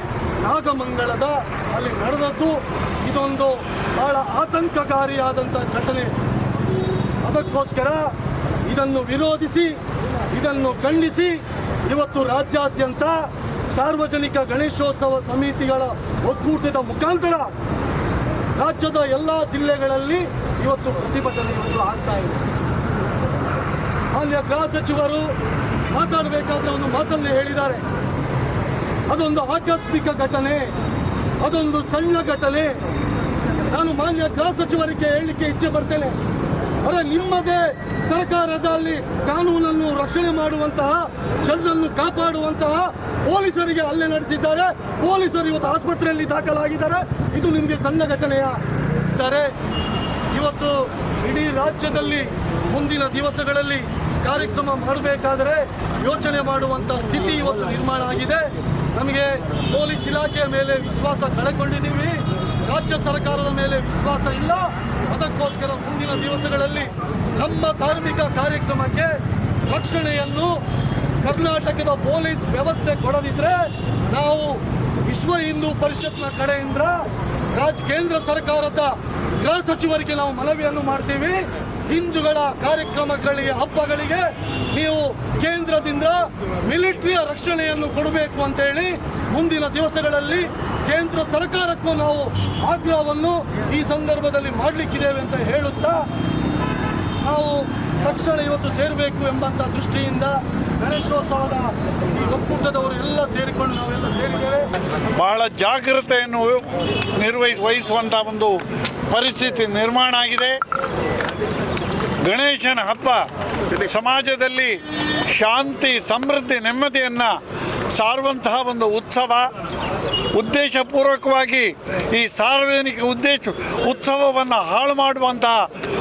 ನಾಗಮಂಗಲದ ಅಲ್ಲಿ ನಡೆದದ್ದು ಇದೊಂದು ಬಹಳ ಆತಂಕಕಾರಿಯಾದಂಥ ಘಟನೆ. ಅದಕ್ಕೋಸ್ಕರ ಇದನ್ನು ವಿರೋಧಿಸಿ, ಇದನ್ನು ಖಂಡಿಸಿ ಇವತ್ತು ರಾಜ್ಯಾದ್ಯಂತ ಸಾರ್ವಜನಿಕ ಗಣೇಶೋತ್ಸವ ಸಮಿತಿಗಳ ಒಕ್ಕೂಟದ ಮುಖಾಂತರ ರಾಜ್ಯದ ಎಲ್ಲ ಜಿಲ್ಲೆಗಳಲ್ಲಿ ಇವತ್ತು ಪ್ರತಿಭಟನೆಗಳು ಆಗ್ತಾ ಇದೆ. ಮಾನ್ಯ ಗೃಹ ಸಚಿವರು ಮಾತಾಡಬೇಕಾದ್ರೆ ಒಂದು ಮಾತನ್ನು ಹೇಳಿದ್ದಾರೆ. ಅದೊಂದು ಆಕಸ್ಮಿಕ ಘಟನೆ, ಅದೊಂದು ಸಣ್ಣ ಘಟನೆ. ನಾನು ಮಾನ್ಯ ಗೃಹ ಸಚಿವರಿಗೆ ಹೇಳಲಿಕ್ಕೆ ಇಚ್ಛೆ ಪಡ್ತೇನೆ ಅರೆ, ನಿಮ್ಮದೇ ಸರ್ಕಾರದಲ್ಲಿ ಕಾನೂನನ್ನು ರಕ್ಷಣೆ ಮಾಡುವಂತಹ, ಜನರನ್ನು ಕಾಪಾಡುವಂತಹ ಪೊಲೀಸರಿಗೆ ಹಲ್ಲೆ ನಡೆಸಿದ್ದಾರೆ. ಪೊಲೀಸರು ಇವತ್ತು ಆಸ್ಪತ್ರೆಯಲ್ಲಿ ದಾಖಲಾಗಿದ್ದಾರೆ. ಇದು ನಿಮಗೆ ಸಣ್ಣ ಘಟನೆಯ ಇದ್ದಾರೆ, ಇವತ್ತು ಇಡೀ ರಾಜ್ಯದಲ್ಲಿ ಮುಂದಿನ ದಿವಸಗಳಲ್ಲಿ ಕಾರ್ಯಕ್ರಮ ಮಾಡಬೇಕಾದರೆ ಯೋಚನೆ ಮಾಡುವಂಥ ಸ್ಥಿತಿ ಇವತ್ತು ನಿರ್ಮಾಣ ಆಗಿದೆ. ನಮಗೆ ಪೊಲೀಸ್ ಇಲಾಖೆಯ ಮೇಲೆ ವಿಶ್ವಾಸ ಕಳೆಕೊಂಡಿದ್ದೀವಿ ರಾಜ್ಯ ಸರ್ಕಾರದ ಮೇಲೆ ವಿಶ್ವಾಸ ಇಲ್ಲ. ಅದಕ್ಕೋಸ್ಕರ ಮುಂದಿನ ದಿವಸಗಳಲ್ಲಿ ನಮ್ಮ ಧಾರ್ಮಿಕ ಕಾರ್ಯಕ್ರಮಕ್ಕೆ ರಕ್ಷಣೆಯನ್ನು ಕರ್ನಾಟಕದ ಪೊಲೀಸ್ ವ್ಯವಸ್ಥೆ ಕೊಡದಿದ್ದರೆ ನಾವು ವಿಶ್ವ ಹಿಂದೂ ಪರಿಷತ್ನ ಕಡೆಯಿಂದ ರಾಜ್ ಕೇಂದ್ರ ಸರ್ಕಾರದ ಗೃಹ ಸಚಿವರಿಗೆ ನಾವು ಮನವಿಯನ್ನು ಮಾಡ್ತೀವಿ. ಹಿಂದೂಗಳ ಕಾರ್ಯಕ್ರಮಗಳಿಗೆ, ಹಬ್ಬಗಳಿಗೆ ನೀವು ಕೇಂದ್ರದಿಂದ ಮಿಲಿಟರಿಯ ರಕ್ಷಣೆಯನ್ನು ಕೊಡಬೇಕು ಅಂತೇಳಿ ಮುಂದಿನ ದಿವಸಗಳಲ್ಲಿ ಕೇಂದ್ರ ಸರ್ಕಾರಕ್ಕೂ ನಾವು ಆಗ್ರಹವನ್ನು ಈ ಸಂದರ್ಭದಲ್ಲಿ ಮಾಡಲಿಕ್ಕಿದ್ದೇವೆ ಅಂತ ಹೇಳುತ್ತಾ, ನಾವು ತಕ್ಷಣ ಇವತ್ತು ಸೇರಬೇಕು ಎಂಬಂಥ ದೃಷ್ಟಿಯಿಂದ ಗಣೇಶೋತ್ಸವದ ಈ ಒಕ್ಕೂಟದವರು ಎಲ್ಲ ಸೇರಿಕೊಂಡು ನಾವೆಲ್ಲ ಸೇರಿದ್ದೇವೆ. ಬಹಳ ಜಾಗ್ರತೆಯನ್ನು ನಿರ್ವಹಿಸ ವಹಿಸುವಂಥ ಒಂದು ಪರಿಸ್ಥಿತಿ ನಿರ್ಮಾಣ ಆಗಿದೆ. ಗಣೇಶನ ಹಬ್ಬ. ಸಮಾಜದಲ್ಲಿ ಶಾಂತಿ, ಸಮೃದ್ಧಿ, ನೆಮ್ಮದಿಯನ್ನು ಸಾರುವಂತಹ ಒಂದು ಉತ್ಸವ. ಉದ್ದೇಶಪೂರ್ವಕವಾಗಿ ಈ ಸಾರ್ವಜನಿಕ ಉದ್ದೇಶ ಉತ್ಸವವನ್ನು ಹಾಳು ಮಾಡುವಂತಹ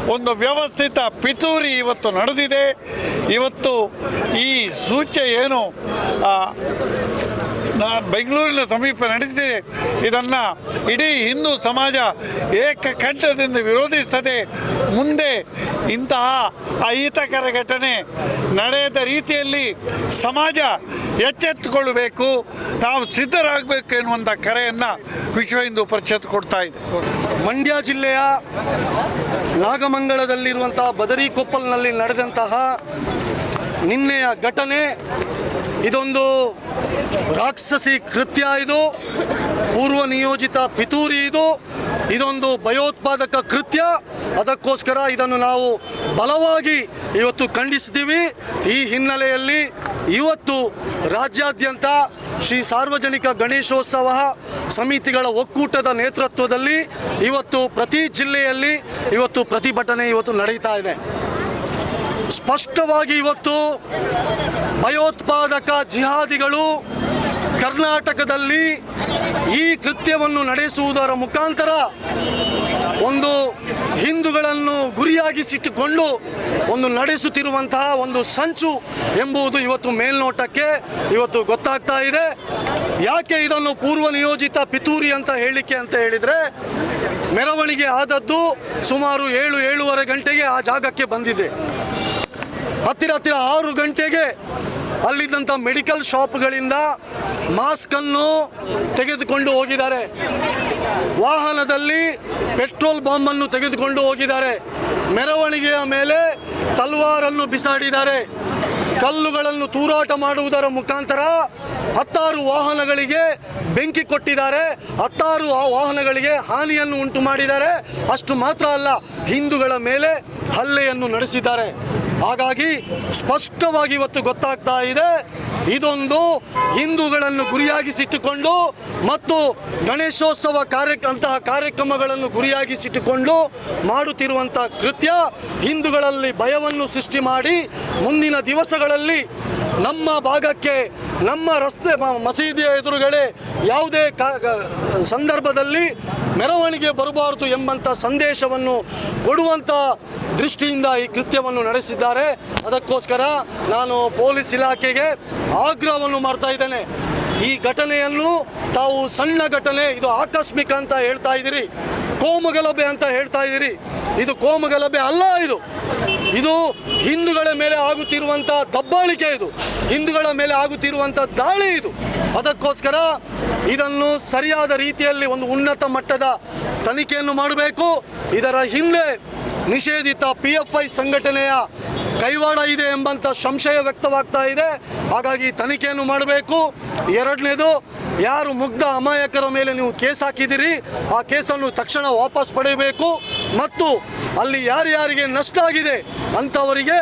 ಒಂದು ವ್ಯವಸ್ಥಿತ ಪಿತೂರಿ ಇವತ್ತು ನಡೆದಿದೆ. ಇವತ್ತು ಈ ಸೂಚ್ಯ ಏನು? ನಾ ಬೆಂಗಳೂರಿನ ಸಮೀಪ ನಡೆಸಿದೆ. ಇದನ್ನು ಇಡೀ ಹಿಂದೂ ಸಮಾಜ ಏಕಕಂಠದಿಂದ ವಿರೋಧಿಸ್ತದೆ ಮುಂದೆ ಇಂತಹ ಅಹಿತಕರ ಘಟನೆ ನಡೆಯದ ರೀತಿಯಲ್ಲಿ ಸಮಾಜ ಎಚ್ಚೆತ್ತುಕೊಳ್ಳಬೇಕು, ನಾವು ಸಿದ್ಧರಾಗಬೇಕು ಎನ್ನುವಂಥ ಕರೆಯನ್ನು ವಿಶ್ವ ಹಿಂದೂ ಪರಿಷತ್ ಕೊಡ್ತಾ ಇದೆ. ಮಂಡ್ಯ ಜಿಲ್ಲೆಯ ನಾಗಮಂಗಲದಲ್ಲಿರುವಂತಹ ಬದರಿಕೊಪ್ಪಲ್ನಲ್ಲಿ ನಡೆದಂತಹ ನಿನ್ನೆಯ ಘಟನೆ, ಇದೊಂದು ರಾಕ್ಷಸಿ ಕೃತ್ಯ ಇದು. ಪೂರ್ವ ನಿಯೋಜಿತ ಪಿತೂರಿ ಇದು. ಇದೊಂದು ಭಯೋತ್ಪಾದಕ ಕೃತ್ಯ. ಅದಕ್ಕೋಸ್ಕರ ಇದನ್ನು ನಾವು ಬಲವಾಗಿ ಇವತ್ತು ಖಂಡಿಸಿದ್ದೀವಿ. ಈ ಹಿನ್ನೆಲೆಯಲ್ಲಿ ಇವತ್ತು ರಾಜ್ಯಾದ್ಯಂತ ಶ್ರೀ ಸಾರ್ವಜನಿಕ ಗಣೇಶೋತ್ಸವ ಸಮಿತಿಗಳ ಒಕ್ಕೂಟದ ನೇತೃತ್ವದಲ್ಲಿ ಇವತ್ತು ಪ್ರತಿ ಜಿಲ್ಲೆಯಲ್ಲಿ ಇವತ್ತು ಪ್ರತಿಭಟನೆ ಇವತ್ತು ನಡೀತಾ ಇದೆ. ಸ್ಪಷ್ಟವಾಗಿ ಇವತ್ತು ಭಯೋತ್ಪಾದಕ ಜಿಹಾದಿಗಳು ಕರ್ನಾಟಕದಲ್ಲಿ ಈ ಕೃತ್ಯವನ್ನು ನಡೆಸುವುದರ ಮುಖಾಂತರ ಒಂದು ಹಿಂದೂಗಳನ್ನು ಗುರಿಯಾಗಿಸಿಟ್ಟುಕೊಂಡು ಒಂದು ನಡೆಸುತ್ತಿರುವಂತಹ ಒಂದು ಸಂಚು ಎಂಬುದು ಇವತ್ತು ಮೇಲ್ನೋಟಕ್ಕೆ ಇವತ್ತು ಗೊತ್ತಾಗ್ತಾ ಇದೆ. ಯಾಕೆ ಇದನ್ನು ಪೂರ್ವ ನಿಯೋಜಿತ ಪಿತೂರಿ ಅಂತ ಹೇಳಿಕೆ ಅಂತ ಹೇಳಿದರೆ ಮೆರವಣಿಗೆ ಆದದ್ದು ಸುಮಾರು ಏಳು ಏಳೂವರೆ ಗಂಟೆಗೆ ಆ ಜಾಗಕ್ಕೆ ಬಂದಿದೆ. ಹತ್ತಿರ ಹತ್ತಿರ ಆರು ಗಂಟೆಗೆ ಅಲ್ಲಿದ್ದಂಥ ಮೆಡಿಕಲ್ ಶಾಪ್ಗಳಿಂದ ಮಾಸ್ಕನ್ನು ತೆಗೆದುಕೊಂಡು ಹೋಗಿದ್ದಾರೆ. ವಾಹನದಲ್ಲಿ ಪೆಟ್ರೋಲ್ ಬಾಂಬನ್ನು ತೆಗೆದುಕೊಂಡು ಹೋಗಿದ್ದಾರೆ. ಮೆರವಣಿಗೆಯ ಮೇಲೆ ತಲ್ವಾರನ್ನು ಬಿಸಾಡಿದ್ದಾರೆ. ಕಲ್ಲುಗಳನ್ನು ತೂರಾಟ ಮಾಡುವುದರ ಮುಖಾಂತರ ಹತ್ತಾರು ವಾಹನಗಳಿಗೆ ಬೆಂಕಿ ಕೊಟ್ಟಿದ್ದಾರೆ. ಹತ್ತಾರು ಆ ವಾಹನಗಳಿಗೆ ಹಾನಿಯನ್ನು ಉಂಟು ಮಾಡಿದ್ದಾರೆ ಅಷ್ಟು ಮಾತ್ರ ಅಲ್ಲ, ಹಿಂದೂಗಳ ಮೇಲೆ ಹಲ್ಲೆಯನ್ನು ನಡೆಸಿದ್ದಾರೆ. ಹಾಗಾಗಿ ಸ್ಪಷ್ಟವಾಗಿ ಇವತ್ತು ಗೊತ್ತಾಗ್ತಾ ಇದೆ, ಇದೊಂದು ಹಿಂದೂಗಳನ್ನು ಗುರಿಯಾಗಿಸಿಟ್ಟುಕೊಂಡು ಮತ್ತು ಗಣೇಶೋತ್ಸವ ಕಾರ್ಯ ಅಂತಹ ಕಾರ್ಯಕ್ರಮಗಳನ್ನು ಗುರಿಯಾಗಿಸಿಟ್ಟುಕೊಂಡು ಮಾಡುತ್ತಿರುವಂತಹ ಕೃತ್ಯ ಹಿಂದೂಗಳಲ್ಲಿ ಭಯವನ್ನು ಸೃಷ್ಟಿ ಮಾಡಿ ಮುಂದಿನ ದಿವಸಗಳಲ್ಲಿ ನಮ್ಮ ಭಾಗಕ್ಕೆ, ನಮ್ಮ ರಸ್ತೆ ಮಸೀದಿಯ ಎದುರುಗಡೆ ಯಾವುದೇ ಸಂದರ್ಭದಲ್ಲಿ ಮೆರವಣಿಗೆ ಬರಬಾರದು ಎಂಬಂಥ ಸಂದೇಶವನ್ನು ಕೊಡುವಂಥ ದೃಷ್ಟಿಯಿಂದ ಈ ಕೃತ್ಯವನ್ನು ನಡೆಸಿದ್ದಾರೆ. ಅದಕ್ಕೋಸ್ಕರ ನಾನು ಪೊಲೀಸ್ ಇಲಾಖೆಗೆ ಆಗ್ರಹವನ್ನು ಮಾಡ್ತಾ ಇದ್ದೇನೆ. ಈ ಘಟನೆಯನ್ನು ತಾವು ಸಣ್ಣ ಘಟನೆ, ಇದು ಆಕಸ್ಮಿಕ ಅಂತ ಹೇಳ್ತಾ ಇದ್ದೀರಿ. ಕೋಮುಗಲಭೆ ಅಂತ ಹೇಳ್ತಾ ಇದ್ದೀರಿ. ಇದು ಕೋಮುಗಲಭೆ ಅಲ್ಲ ಇದು. ಇದು ಹಿಂದೂಗಳ ಮೇಲೆ ಆಗುತ್ತಿರುವಂಥ ದಬ್ಬಾಳಿಕೆ ಇದು. ಹಿಂದೂಗಳ ಮೇಲೆ ಆಗುತ್ತಿರುವಂಥ ದಾಳಿ ಇದು. ಅದಕ್ಕೋಸ್ಕರ ಇದನ್ನು ಸರಿಯಾದ ರೀತಿಯಲ್ಲಿ ಒಂದು ಉನ್ನತ ಮಟ್ಟದ ತನಿಖೆಯನ್ನು ಮಾಡಬೇಕು. ಇದರ ಹಿಂದೆ ನಿಷೇಧಿತ ಪಿ ಎಫ್ ಐ ಸಂಘಟನೆಯ ಕೈವಾಡ ಇದೆ ಎಂಬಂಥ ಸಂಶಯ ವ್ಯಕ್ತವಾಗ್ತಾ ಇದೆ. ಹಾಗಾಗಿ ತನಿಖೆಯನ್ನು ಮಾಡಬೇಕು. ಎರಡನೇದು, ಯಾರು ಮುಗ್ಧ ಅಮಾಯಕರ ಮೇಲೆ ನೀವು ಕೇಸ್ ಹಾಕಿದ್ದೀರಿ ಆ ಕೇಸನ್ನು ತಕ್ಷಣ ವಾಪಸ್ ಪಡೆಯಬೇಕು. ಮತ್ತು ಅಲ್ಲಿ ಯಾರ್ಯಾರಿಗೆ ನಷ್ಟ ಆಗಿದೆ ಅಂಥವರಿಗೆ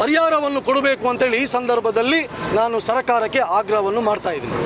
ಪರಿಹಾರವನ್ನು ಕೊಡಬೇಕು ಅಂತೇಳಿ ಈ ಸಂದರ್ಭದಲ್ಲಿ ನಾನು ಸರ್ಕಾರಕ್ಕೆ ಆಗ್ರಹವನ್ನು ಮಾಡ್ತಾ ಇದ್ದೀನಿ.